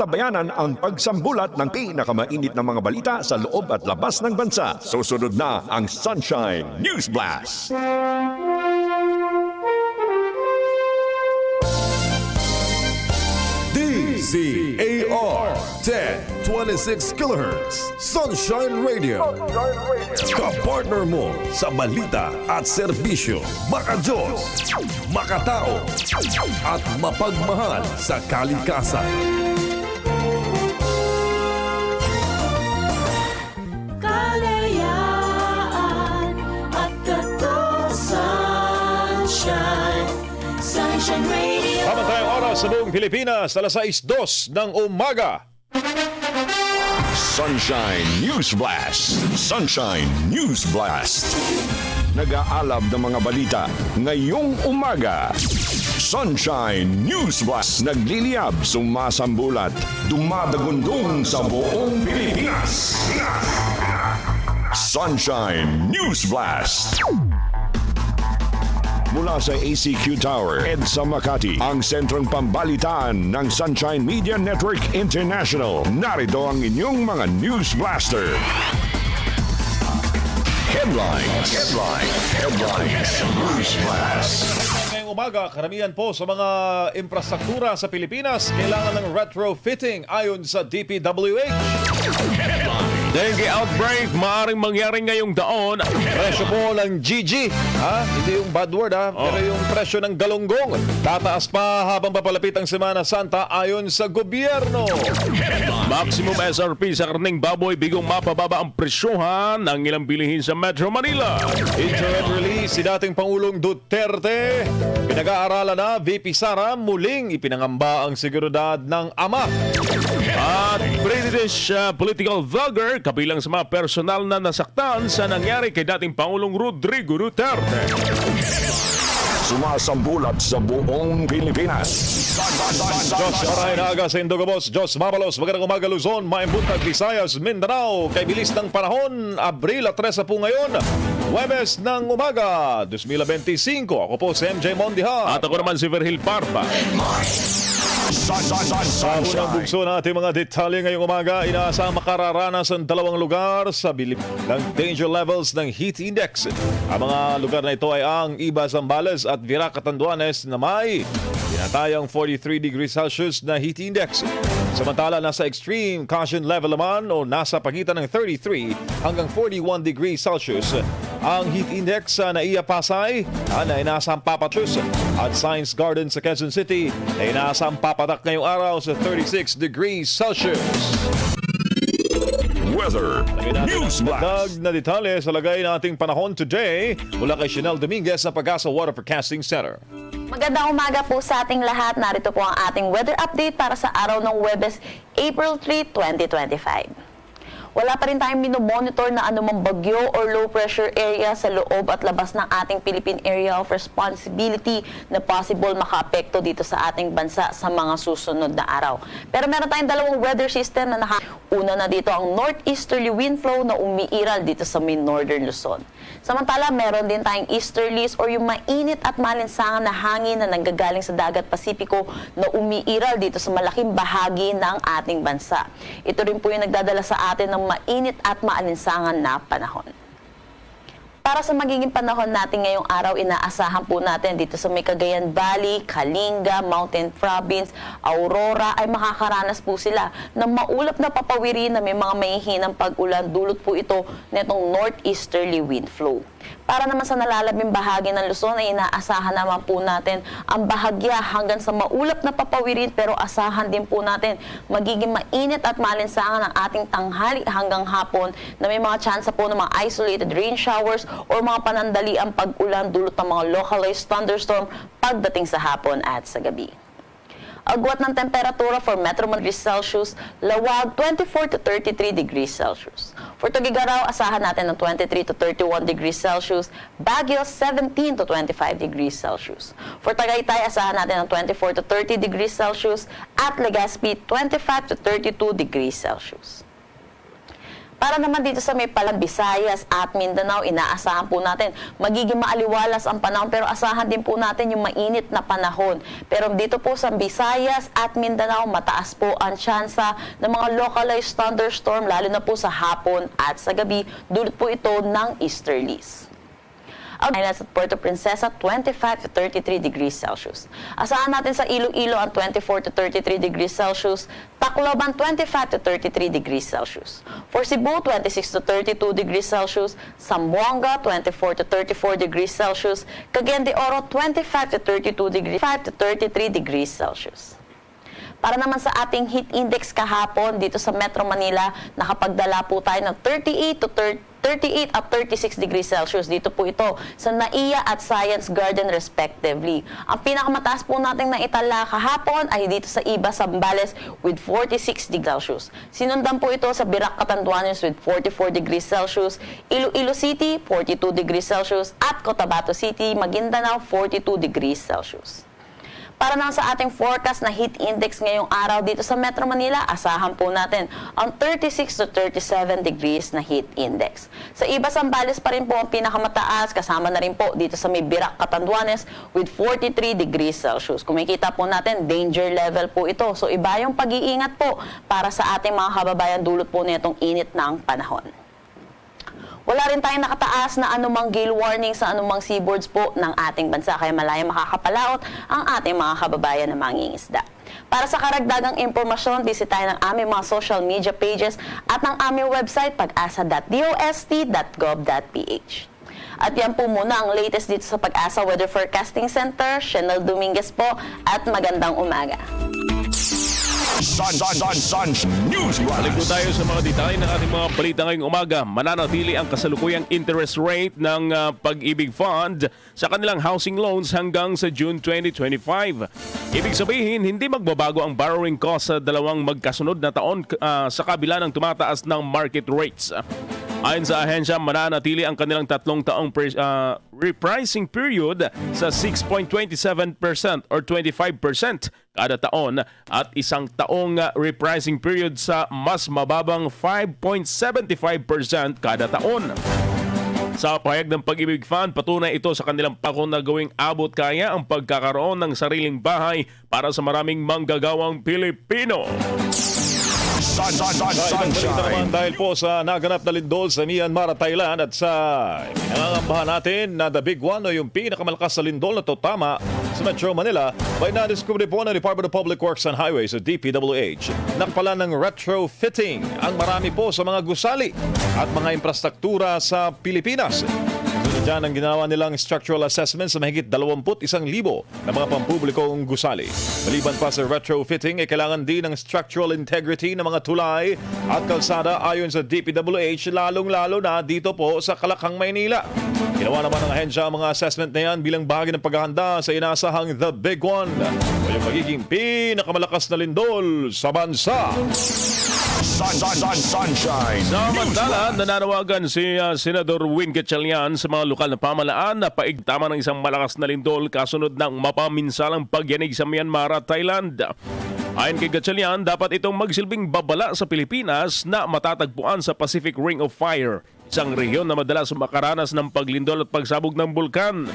Tabayanan ang pagsambulat ng pinakamainit na mga balita sa loob at labas ng bansa. Susunod na ang Sunshine News Blast. DZAR 1026 kHz Sunshine Radio. Kapartner mo sa balita at serbisyo. Makajos, makatao, at mapagmahal sa kalikasan. Sa buong Pilipinas, alas 6.02 ng umaga. Sunshine News Blast. Sunshine News Blast. Nag-aalab ng mga balita ngayong umaga. Sunshine News Blast. Nagliliyab, sumasambulat, dumadagundong sa buong Pilipinas. Sunshine News Blast. Mula sa ACQ Tower, EDSA Makati, ang sentrong pambalitaan ng Sunshine Media Network International. Narito ang inyong mga News Blaster. Headlines. Headlines. Headlines. News Blast. Umaga, karamihan po sa mga infrastruktura sa Pilipinas kailangan ng retrofitting ayon sa DPWH. Dengue outbreak maaring mangyari ngayong taon. Presyo po ng GG, ha? Hindi yung bad word, ha? Pero yung presyo ng galunggong. Tataas pa habang papalapit ang Semana Santa ayon sa gobyerno. Maximum SRP sa karning baboy bigong mapababa ang presyohan ng ilang bilihin sa Metro Manila. Interim release si dating Pangulong Duterte. Pinag-aaralan na VP Sara muling ipinangamba ang seguridad ng ama. At British uh, political vlogger kabilang sa mga personal na nasaktan sa nangyari kay dating Pangulong Rodrigo Duterte. Sumasambulat sa buong Pilipinas. Diyos Maray na aga sa Indogabos, Diyos Mabalos, magandang umaga Luzon, Maimbuntag, Visayas, Mindanao, kay bilis ng panahon, Abril at 13 po ngayon, Webes ng umaga, 2025. Ako po si MJ Mondiha. At ako naman si Verhil Parpa. Sa unang bugso natin mga detalye ngayong umaga, inaasang makararanas ang dalawang lugar sa bilib ng danger levels ng heat index. Ang mga lugar na ito ay ang Iba, Zambales at Virac, Catanduanes na may tinatayang 43 degrees Celsius na heat index. Samantala, nasa extreme caution level naman o nasa pagitan ng 33 hanggang 41 degrees Celsius ang heat index sa Naiya Pasay ah, na inaasang papatus at Science Garden sa Quezon City na inaasang papatak ngayong araw sa 36 degrees Celsius. Weather. News Dag Blast. na detalye sa lagay ng ating panahon today mula kay Chanel Dominguez ng Pagasa Water Forecasting Center. Magandang umaga po sa ating lahat. Narito po ang ating weather update para sa araw ng Webes, April 3, 2025. Wala pa rin tayong minomonitor na anumang bagyo or low pressure area sa loob at labas ng ating Philippine Area of Responsibility na possible makaapekto dito sa ating bansa sa mga susunod na araw. Pero meron tayong dalawang weather system na naka... Una na dito ang northeasterly wind flow na umiiral dito sa main northern Luzon. Samantala, meron din tayong easterlies or yung mainit at malinsangan na hangin na nanggagaling sa dagat Pasipiko na umiiral dito sa malaking bahagi ng ating bansa. Ito rin po yung nagdadala sa atin ng mainit at maalinsangan na panahon. Para sa magiging panahon natin ngayong araw, inaasahan po natin dito sa may Cagayan Valley, Kalinga, Mountain Province, Aurora ay makakaranas po sila ng maulap na papawirin na may mga mahihinang pag-ulan. Dulot po ito netong northeasterly wind flow. Para naman sa nalalabing bahagi ng Luzon ay inaasahan naman po natin ang bahagya hanggang sa maulap na papawirin pero asahan din po natin magiging mainit at malinsangan ang ating tanghali hanggang hapon na may mga tsansa po ng mga isolated rain showers or mga panandali ang pag-ulan dulot ng mga localized thunderstorm pagdating sa hapon at sa gabi. Agwat ng temperatura for Metro Manila Celsius, Lawag 24 to 33 degrees Celsius. For Tugigaraw, asahan natin ng 23 to 31 degrees Celsius, Baguio 17 to 25 degrees Celsius. For Tagaytay, asahan natin ng 24 to 30 degrees Celsius at Legazpi 25 to 32 degrees Celsius. Para naman dito sa may palang Visayas at Mindanao, inaasahan po natin magiging maaliwalas ang panahon pero asahan din po natin yung mainit na panahon. Pero dito po sa Visayas at Mindanao, mataas po ang tsansa ng mga localized thunderstorm lalo na po sa hapon at sa gabi. Dulot po ito ng easterlies. Ang Islands at Puerto Princesa, 25 to 33 degrees Celsius. Asahan natin sa Iloilo ang 24 to 33 degrees Celsius. Tacloban, 25 to 33 degrees Celsius. For Cebu, 26 to 32 degrees Celsius. Zamboanga, 24 to 34 degrees Celsius. Cagayan de Oro, 25 to 32 degrees, 5 to 33 degrees Celsius. Para naman sa ating heat index kahapon dito sa Metro Manila, nakapagdala po tayo ng 38 to 30 38 at 36 degrees Celsius. Dito po ito sa NAIA at Science Garden respectively. Ang pinakamataas po nating naitala kahapon ay dito sa Iba, Zambales with 46 degrees Celsius. Sinundan po ito sa Birac, Catanduanes with 44 degrees Celsius, Iloilo City 42 degrees Celsius at Cotabato City, Maguindanao 42 degrees Celsius. Para naman sa ating forecast na heat index ngayong araw dito sa Metro Manila, asahan po natin ang 36 to 37 degrees na heat index. Sa iba Sambales pa rin po ang pinakamataas, kasama na rin po dito sa may Birac, Catanduanes with 43 degrees Celsius. Kung makikita po natin, danger level po ito. So iba yung pag-iingat po para sa ating mga kababayan dulot po nitong init ng panahon. Wala rin tayong nakataas na anumang gale warning sa anumang seaboards po ng ating bansa kaya malaya makakapalaot ang ating mga kababayan na mangingisda. Para sa karagdagang impormasyon, bisitahin ang aming mga social media pages at ang aming website pag-asa.dost.gov.ph. At yan po muna ang latest dito sa Pag-asa Weather Forecasting Center. Chanel Dominguez po at magandang umaga. Sun, sun, sun, sun, News Balik po tayo sa mga detalye ng ating mga balita ngayong umaga. Mananatili ang kasalukuyang interest rate ng ah, Pag-ibig Fund sa kanilang housing loans hanggang sa June 2025. Ibig sabihin, hindi magbabago ang borrowing cost sa dalawang magkasunod na taon ah, sa kabila ng tumataas ng market rates. Ayon sa ahensya, mananatili ang kanilang tatlong taong pre- ah, repricing period sa 6.27% or 25% kada taon at isang taong ah, repricing period sa mas mababang 5.75% kada taon. Sa pahayag ng Pag-ibig Fund, patunay ito sa kanilang pako na gawing abot kaya ang pagkakaroon ng sariling bahay para sa maraming manggagawang Pilipino. Sun, sun, sun, Sa naman sunshine. dahil po sa naganap na lindol sa Myanmar at Thailand at sa pinangangambahan natin na the big one o yung pinakamalakas na lindol na totama sa Metro Manila may nadiskubre po ng Department of Public Works and Highways o DPWH na pala ng retrofitting ang marami po sa mga gusali at mga infrastruktura sa Pilipinas. Dyan ang ginawa nilang structural assessment sa mahigit 21,000 na mga pampublikong gusali. Maliban pa sa retrofitting, ay kailangan din ng structural integrity ng mga tulay at kalsada ayon sa DPWH, lalong-lalo na dito po sa Kalakang, Maynila. Ginawa naman ng ahensya ang mga assessment na yan bilang bahagi ng paghahanda sa inasahang The Big One o yung magiging pinakamalakas na lindol sa bansa. Sun, sun, sun, sunshine. Samantala, nananawagan si ah, Senador Win Gatchalian sa mga lokal na pamalaan na paigtama ng isang malakas na lindol kasunod ng mapaminsalang pagyanig sa Myanmar at Thailand. Ayon kay Gatchalian, dapat itong magsilbing babala sa Pilipinas na matatagpuan sa Pacific Ring of Fire, isang rehiyon na madalas makaranas ng paglindol at pagsabog ng bulkan.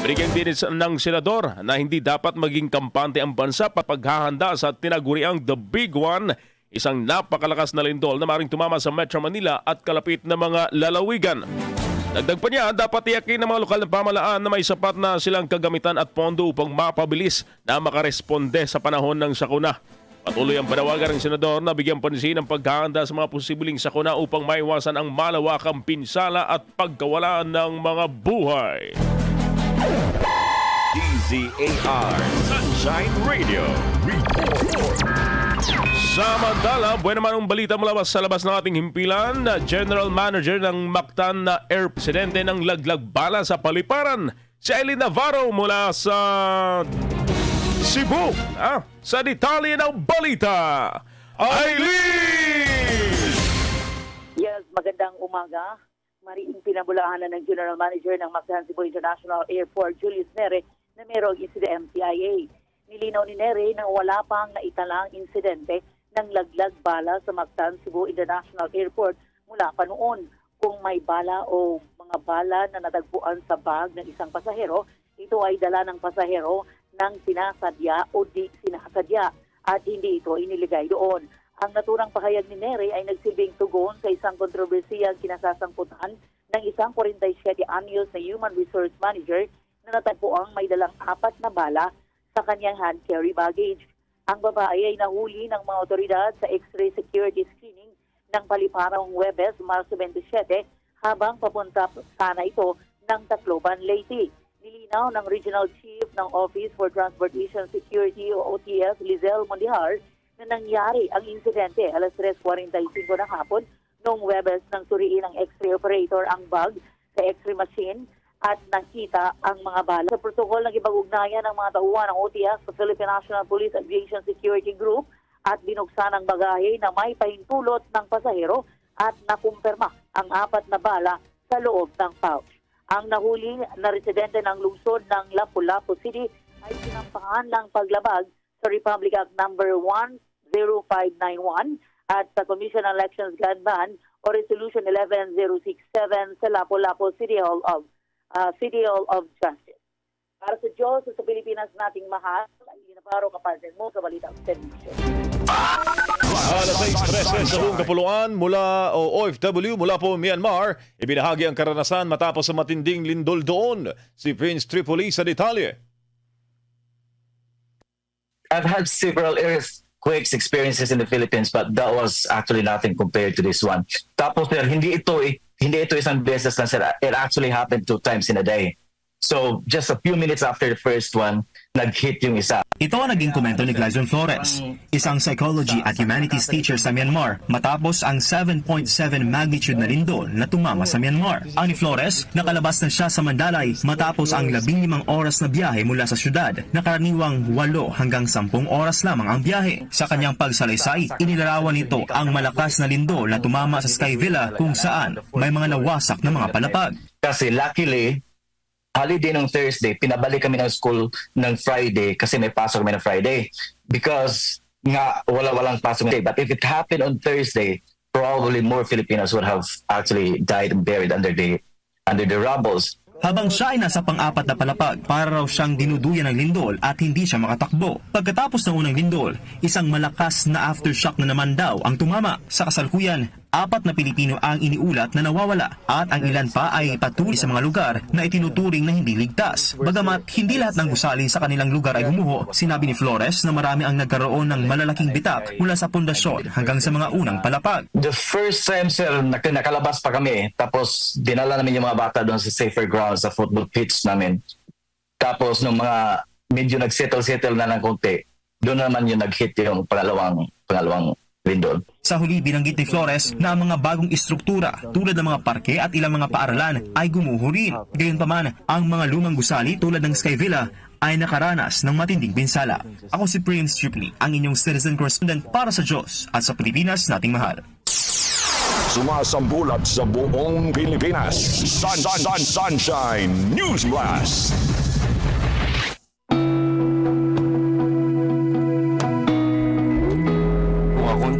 Binigyan din ng senador na hindi dapat maging kampante ang bansa pa paghahanda sa tinaguriang The Big One Isang napakalakas na lindol na maring tumama sa Metro Manila at kalapit na mga lalawigan. Dagdag pa niya, dapat tiyakin ng mga lokal na pamalaan na may sapat na silang kagamitan at pondo upang mapabilis na makaresponde sa panahon ng sakuna. Patuloy ang panawagan ng senador na bigyan pansin ang paghahanda sa mga posibleng sakuna upang maiwasan ang malawakang pinsala at pagkawalaan ng mga buhay. DZAR Sunshine Radio. Samantala, buwan naman ang balita mula sa labas ng ating himpilan na General Manager ng Mactan na Air Presidente ng Laglag Bala sa Paliparan, si Eileen Navarro mula sa Cebu. Ah, sa detalye ng balita, Eileen! Yes, magandang umaga. Mariing pinabulahan na ng General Manager ng Mactan Cebu International Airport, Julius Nere, na mayroong incident MTIA. Nilinaw ni Nere na wala pang naitalang insidente ng laglag bala sa Mactan Cebu International Airport mula pa noon. Kung may bala o mga bala na natagpuan sa bag ng isang pasahero, ito ay dala ng pasahero ng sinasadya o di sinasadya at hindi ito iniligay doon. Ang naturang pahayag ni Neri ay nagsilbing tugon sa isang kontrobersiyang kinasasangkutan ng isang 47 anyos na human resource manager na natagpuang may dalang apat na bala sa kanyang hand carry baggage. Ang babae ay nahuli ng mga otoridad sa X-ray security screening ng paliparang Webes, Marso 27, habang papunta sana ito ng Tacloban, Leyte. Nilinaw ng Regional Chief ng Office for Transportation Security o OTS, Lizelle Mondihar, na nangyari ang insidente alas 3.45 ng hapon noong Webes nang suriin ng X-ray operator ang bag sa X-ray machine at nakita ang mga bala. Sa protokol ng ibag-ugnayan ng mga tauhan ng OTS sa Philippine National Police Aviation Security Group at binuksan ang bagahe na may pahintulot ng pasahero at nakumpirma ang apat na bala sa loob ng pouch. Ang nahuli na residente ng lungsod ng Lapu-Lapu City ay sinampahan ng paglabag sa Republic Act number 10591 at sa Commission on Elections Gun Ban o Resolution 11067 sa Lapu-Lapu City Hall of uh, City Hall of Justice. Para sa Diyos at sa Pilipinas nating mahal, ay inaparo kapartner mo sa Balitang Servisyo. Alas 6.13 sa buong kapuluan mula o OFW mula po Myanmar, ibinahagi ang karanasan matapos sa matinding lindol doon. Si Prince Tripoli sa detalye. I've had several earthquakes experiences in the Philippines, but that was actually nothing compared to this one. Tapos sir, hindi ito eh, hindi ito isang beses lang sir. It actually happened two times in a day. So just a few minutes after the first one, nag-hit yung isa. Ito ang naging komento ni Glyzon Flores, isang psychology at humanities teacher sa Myanmar matapos ang 7.7 magnitude na lindol na tumama sa Myanmar. Ang ni Flores, nakalabas na siya sa Mandalay matapos ang 15 oras na biyahe mula sa syudad na karaniwang 8 hanggang 10 oras lamang ang biyahe. Sa kanyang pagsalaysay, inilarawan nito ang malakas na lindol na tumama sa Sky Villa kung saan may mga nawasak na mga palapag. Kasi luckily, holiday ng Thursday, pinabalik kami ng school ng Friday kasi may pasok kami ng Friday. Because nga wala-walang pasok. But if it happened on Thursday, probably more Filipinos would have actually died and buried under the under the rubbles. Habang siya ay nasa pang-apat na palapag, para raw siyang dinuduyan ng lindol at hindi siya makatakbo. Pagkatapos ng unang lindol, isang malakas na aftershock na naman daw ang tumama. Sa kasalukuyan, apat na Pilipino ang iniulat na nawawala at ang ilan pa ay patuloy sa mga lugar na itinuturing na hindi ligtas. Bagamat hindi lahat ng gusali sa kanilang lugar ay gumuho, sinabi ni Flores na marami ang nagkaroon ng malalaking bitak mula sa pundasyon hanggang sa mga unang palapag. The first time, sir, nak- nakalabas pa kami. Tapos, dinala namin yung mga bata doon sa safer ground, sa football pitch namin. Tapos, nung mga medyo nag-settle-settle na ng konti, doon naman yung nag-hit yung pangalawang, pangalawang lindol. Sa huli binanggit ni Flores na ang mga bagong istruktura tulad ng mga parke at ilang mga paaralan ay gumuho rin. Gayunpaman, ang mga lumang gusali tulad ng Sky Villa ay nakaranas ng matinding pinsala. Ako si Prince Tripoli, ang inyong citizen correspondent para sa Diyos at sa Pilipinas nating mahal. Sumasambulat sa buong Pilipinas. Sun, sun, sun, sunshine News Blast.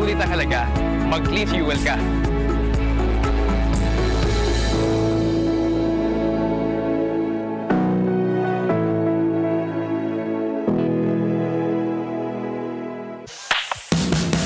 Sulit ang halaga, mag-clean fuel ka.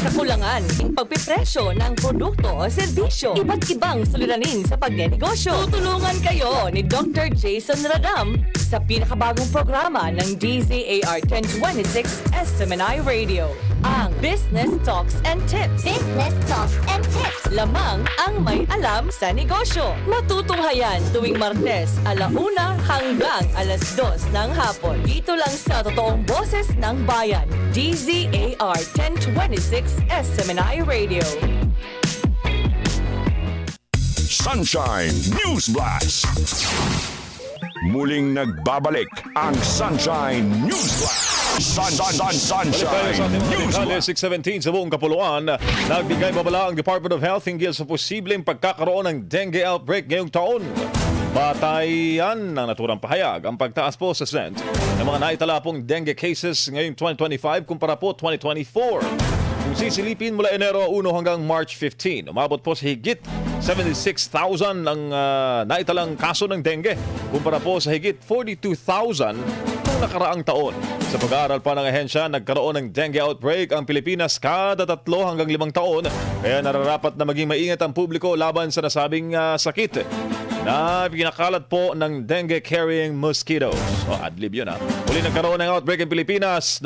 kakulangan, pagpipresyo ng produkto o serbisyo, iba't ibang suliranin sa pagnenegosyo. Tutulungan kayo ni Dr. Jason Radam sa pinakabagong programa ng DZAR 1026 SMNI Radio. Ang Business Talks and Tips. Business Talks and Tips. Lamang ang may alam sa negosyo. Matutunghayan tuwing Martes, alauna hanggang alas 2 ng hapon. Dito lang sa totoong boses ng bayan. DZAR 1026 SMNI Radio. Sunshine News Blast. Muling nagbabalik ang Sunshine News Blast. Sun, sun, sun, Sunshine News detalye, Blast. 617 sa buong Kapuluan. Nagbigay babala ang Department of Health hinggil sa posibleng pagkakaroon ng dengue outbreak ngayong taon. Batayan ng naturang pahayag ang pagtaas po sa SENT ng mga naitala pong dengue cases ngayong 2025 kumpara po 2024. Kung sisilipin mula Enero 1 hanggang March 15, umabot po sa higit 76,000 ang ah, naitalang kaso ng dengue kumpara po sa higit 42,000 noong nakaraang taon. Sa pag-aaral pa ng ahensya, nagkaroon ng dengue outbreak ang Pilipinas kada tatlo hanggang limang taon kaya nararapat na maging maingat ang publiko laban sa nasabing ah, sakit na pinakalat po ng dengue-carrying mosquitoes. O, adlib yun ha. Muli nagkaroon ng outbreak ng Pilipinas